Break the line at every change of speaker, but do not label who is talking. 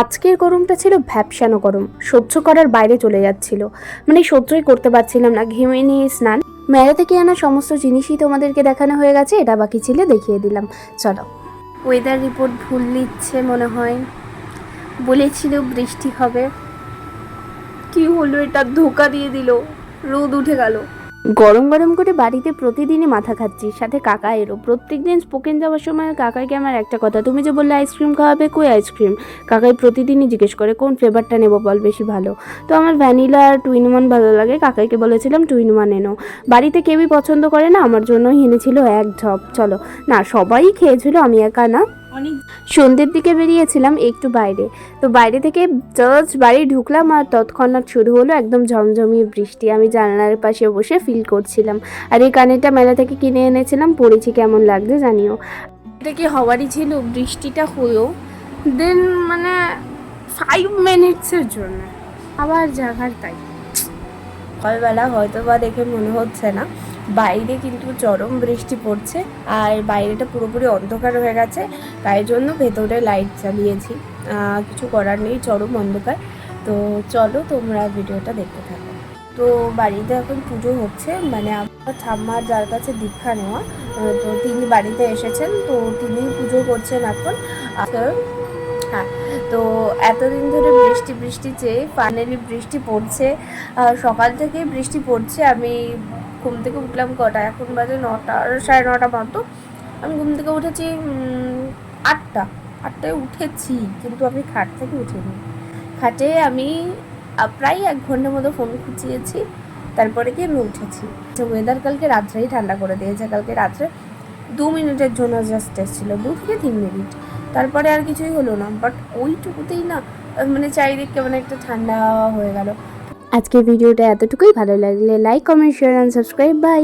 আজকের গরমটা ছিল ভ্যাপসানো গরম। সহ্য করার বাইরে চলে যাচ্ছিল। মানে সহ্যই করতে পারছিলাম না। ঘেমে নিয়ে স্নান। মেলা থেকে আনা সমস্ত জিনিসই তোমাদেরকে দেখানো হয়ে গেছে। এটা বাকি ছিল, দেখিয়ে দিলাম। চলো। ওয়েদার রিপোর্ট ভুল নিচ্ছে মনে হয়। বলেছিল বৃষ্টি হবে। কি হলো এটা? ধোকা দিয়ে দিল। রোদ উঠে গেল। গরম গরম করে বাড়িতে প্রতিদিনই মাথা খাচ্ছি সাথে কাকা এরও প্রত্যেকদিন স্পোকেন যাওয়ার সময় কাকাইকে আমার একটা কথা, তুমি যে বললে আইসক্রিম খাওয়াবে, কই আইসক্রিম কাকাই প্রতিদিনই জিজ্ঞেস করে, কোন ফ্লেভারটা নেব বল বেশি ভালো? তো আমার ভ্যানিলা আর টুইন ওয়ান ভালো লাগে। কাকাইকে বলেছিলাম টুইন ওয়ান এনো। বাড়িতে কেউই পছন্দ করে না, আমার জন্যই এনেছিল এক ঝপ। চলো। না, সবাই খেয়েছিল, আমি একা না।
অনেক
সন্ধ্যের দিকে বেরিয়েছিলাম একটু বাইরে। তো বাইরে থেকে জাস্ট বাড়ি ঢুকলাম আর তৎক্ষণাৎ শুরু হলো একদম ঝমঝমিয়ে বৃষ্টি। আমি জানলার পাশে বসে ফিল করছিলাম। আর এই কানেরটা মেলা থেকে কিনে এনেছিলাম। পড়েছি কেমন লাগছে জানিও। এটা কি হওয়ারই ছিল বৃষ্টিটা হলো। দেন মানে ফাইভ মিনিটসের জন্য। আবার জাগার তাই। সকালবেলা হয়তো বা দেখে মনে হচ্ছে না। বাইরে কিন্তু চরম বৃষ্টি পড়ছে আর বাইরেটা পুরোপুরি অন্ধকার হয়ে গেছে, তাই জন্য ভেতরে লাইট চালিয়েছি কিছু করার নেই, চরম অন্ধকার। তো চলো তোমরা ভিডিওটা দেখতে থাকো। তো বাড়িতে এখন পুজো হচ্ছে মানে আমার ঠাম্মার যার কাছে দীক্ষা নেওয়া তো তিনি বাড়িতে এসেছেন, তো তিনি পুজো করছেন এখন। হ্যাঁ তো এতদিন ধরে বৃষ্টি বৃষ্টি চেয়ে ফাইনালি বৃষ্টি পড়ছে। সকাল থেকে বৃষ্টি পড়ছে, আমি ঘুম থেকে উঠলাম কটা? এখন বাজে নটা, সাড়ে নটা মতো। আমি ঘুম থেকে উঠেছি আটটা। আটটায় উঠেছি, কিন্তু আমি খাট থেকে উঠিনি। খাটে আমি প্রায় এক ঘণ্টার মতো ফোন খুঁচিয়েছি, তারপরে কি আমি উঠেছি। ওয়েদার কালকে রাত্রেই ঠান্ডা করে দিয়েছে। কালকে রাত্রে দু মিনিটের জন্য জাস্ট এসেছিল দু থেকে তিন মিনিট। তারপরে আর কিছুই হলো না। বাট ওইটুকুতেই না মানে চারিদিক কেমন একটা ঠান্ডা হয়ে গেল। আজকের ভিডিওটা এতটুকুই। ভালো লাগলে like comment share and subscribe bye